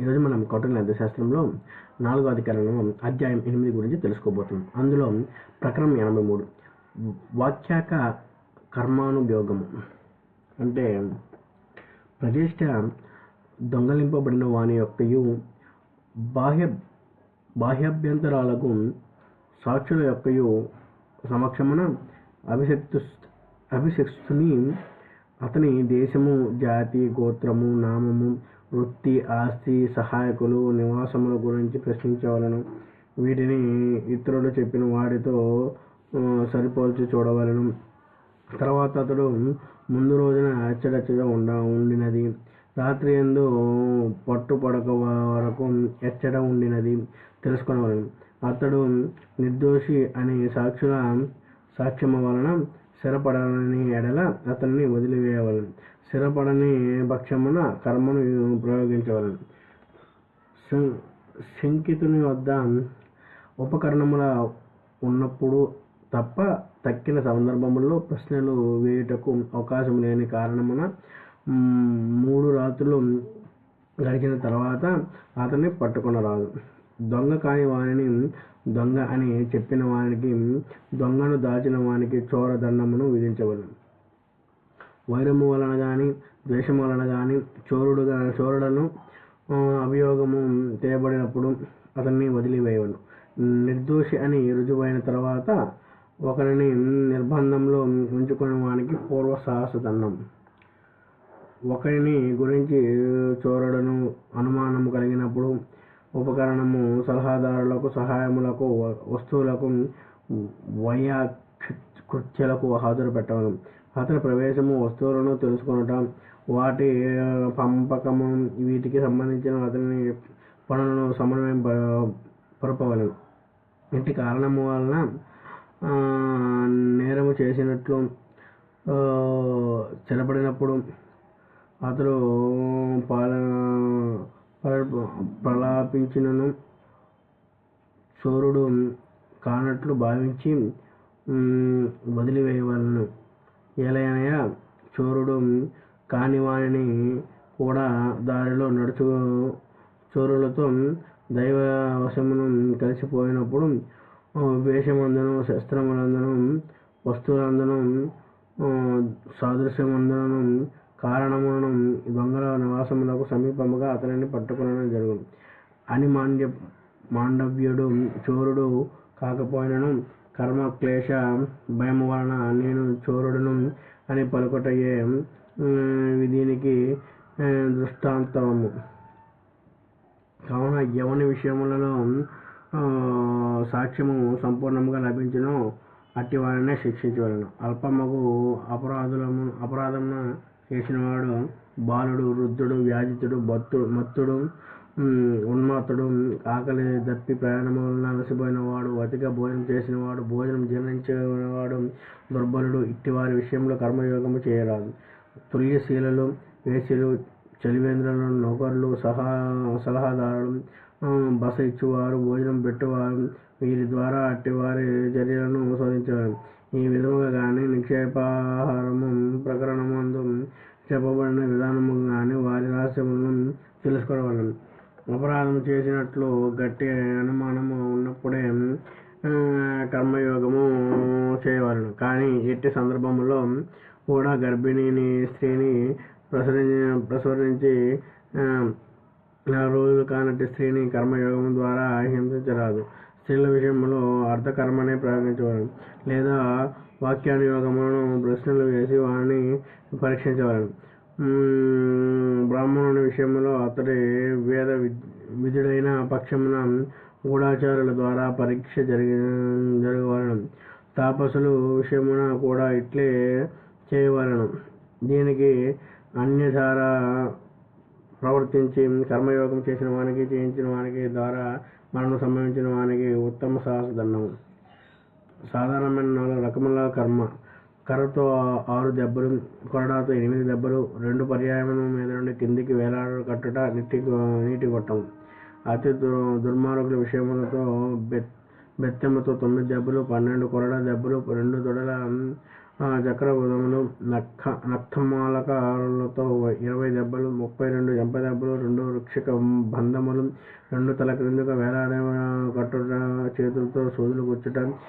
ఈరోజు మనం కౌటిల్య అర్థశాస్త్రంలో నాలుగో అధికరణం అధ్యాయం ఎనిమిది గురించి తెలుసుకోబోతున్నాం. అందులో ప్రకరణం ఎనభై మూడు. వాక్యాక కర్మానుయోగము. అంటే ప్రతిష్ట దొంగలింపబడిన వాని యొక్కయు బాహ్య బాహ్యాభ్యంతరాలకు సాక్షుల యొక్కయు సమక్షమున అభిషక్తు అభిషక్తుని అతని దేశము జాతి గోత్రము నామము వృత్తి ఆస్తి సహాయకులు నివాసముల గురించి ప్రశ్నించవలను. వీటిని ఇతరులు చెప్పిన వాడితో సరిపోల్చి చూడవలను. తర్వాత అతడు ముందు రోజున అచ్చడచ్చగా ఉండ ఉండినది. రాత్రి ఎందు పట్టుపడక వరకు ఎచ్చడ ఉండినది తెలుసుకొనవలను. అతడు నిర్దోషి అని సాక్షుల సాక్ష్యము వలన స్థిరపడని ఎడల అతన్ని వదిలివేయవలను. స్థిరపడని పక్షమున కర్మను ప్రయోగించవలను. శంకితుని వద్ద ఉపకరణముల ఉన్నప్పుడు తప్ప తక్కిన సందర్భముల్లో ప్రశ్నలు వేయుటకు అవకాశం లేని కారణమున మూడు రాత్రులు గడిచిన తర్వాత అతన్ని పట్టుకొనరాదు. దొంగ కాని వానిని దొంగ అని చెప్పిన వానికి దొంగను దాచిన వానికి చోర దండమును విధించవలను వైరము వలన కానీ ద్వేషము వలన కానీ చోరుడుగా చోరుడను అభియోగము చేయబడినప్పుడు అతన్ని వదిలివేయవను నిర్దోషి అని రుజువైన తర్వాత ఒకరిని నిర్బంధంలో ఉంచుకునే వానికి పూర్వ సాహస దండం. ఒకరిని గురించి చోరుడను అనుమానం సలహాదారులకు సహాయములకు వ- వస్తువులకు వయ కృత్యలకు హాజరు పెట్టవలం అతని ప్రవేశము వస్తువులను తెలుసుకొనటం వాటి పంపకము వీటికి సంబంధించిన అతని పనులను సమన్వయం పరపవలం పరపవలను. ఇంటి కారణము వలన నేరము చేసినట్లు చెరపడినప్పుడు స్థిరపడినప్పుడు అతడు పాల ప్రలాపించినను. చోరుడు కానట్లు భావించి వదిలివేయవలను. ఏలయనయ చోరుడు కాని వాణిని కూడా దారిలో నడుచు చోరులతో దైవ వశమును కలిసిపోయినప్పుడు వేషమందును శస్త్రములందును వస్తువులందును సాదృశ్యమందును కారణమును దొంగల నివాసములకు సమీపముగా అతనిని పట్టుకునడం జరుగును. అని మాన్య మాండవ్యుడు చోరుడు కాకపోయినను కర్మ క్లేశ భయము వలన నేను చోరుడును అని పలుకుటయే దీనికి దృష్టాంతము. కావున యవని విషయములలో సాక్ష్యము సంపూర్ణముగా లభించును అట్టి వారినే శిక్షించవలను. అల్పమగు అపరాధులము అపరాధమున చేసినవాడు బాలుడు వృద్ధుడు వ్యాధితుడు భక్తుడు మత్తుడు ఉన్మాతుడు ఆకలి దప్పి ప్రయాణము వలన అలసిపోయిన అతిగా భోజనం చేసినవాడు భోజనం జీర్ణించేవాడు దుర్బలుడు ఇట్టి వారి విషయంలో కర్మయోగము చేయరాదు. తుల్యశీలలు వేసిలు చలివేంద్రులు నౌకర్లు సహా సలహాదారులు బస ఇచ్చేవారు భోజనం పెట్టేవారు వీరి ద్వారా అట్టి వారి చర్యలను శోధించేవారు ఈ విధముగా కానీ నిక్షేపాహారము ప్రకరణమందు చెప్పబడిన విధానము కానీ వారి రహస్యములను తెలుసుకోవడం అపరాధం చేసినట్లు గట్టి అనుమానము ఉన్నప్పుడే కర్మయోగము చేయవలను. కానీ ఎట్టి సందర్భంలో కూడా గర్భిణిని స్త్రీని ప్రసరించి ప్రసరించి రోజులు కానట్టి స్త్రీని కర్మయోగం ద్వారా హింసించరాదు. స్త్రీల విషయంలో అర్ధకర్మనే ప్రయోగించవలను లేదా వాక్యానుయోగమును ప్రశ్నలు వేసి వారిని పరీక్షించవలను బ్రాహ్మణుని విషయంలో అతడి వేద విధుడైన పక్షమున గూఢాచారుల ద్వారా పరీక్ష జరిగి జరగవలను. తాపసులు విషయమున కూడా ఇట్లే చేయవలను. దీనికి అన్యధార ప్రవర్తించి కర్మయోగం చేసిన వానికి చేయించిన వానికి ద్వారా మరణం సంభవించిన వానికి ఉత్తమ సాహస దండం సాధారణమైన నాలుగు రకముల కర్మ. కర్రతో ఆరు దెబ్బలు కొరడాతో ఎనిమిది దెబ్బలు రెండు పర్యాయముల మీద నుండి కిందికి వేలాడ కట్టుట నీటి నీటి కొట్టం అతి దు- దుర్మార్గుల విషయములతో బె బెత్తెమ్మతో తొమ్మిది దెబ్బలు పన్నెండు కొరడ దెబ్బలు రెండు దొడల చక్ర ఉదములు నక్క నక్తమాలకాలతో ఇరవై దెబ్బలు ముప్పై రెండు దెబ్బలు రెండు వృక్షిక బంధములు రెండు తల క్రిందుగా వేలాడే కట్టుట చేతులతో సూదులు గుచ్చట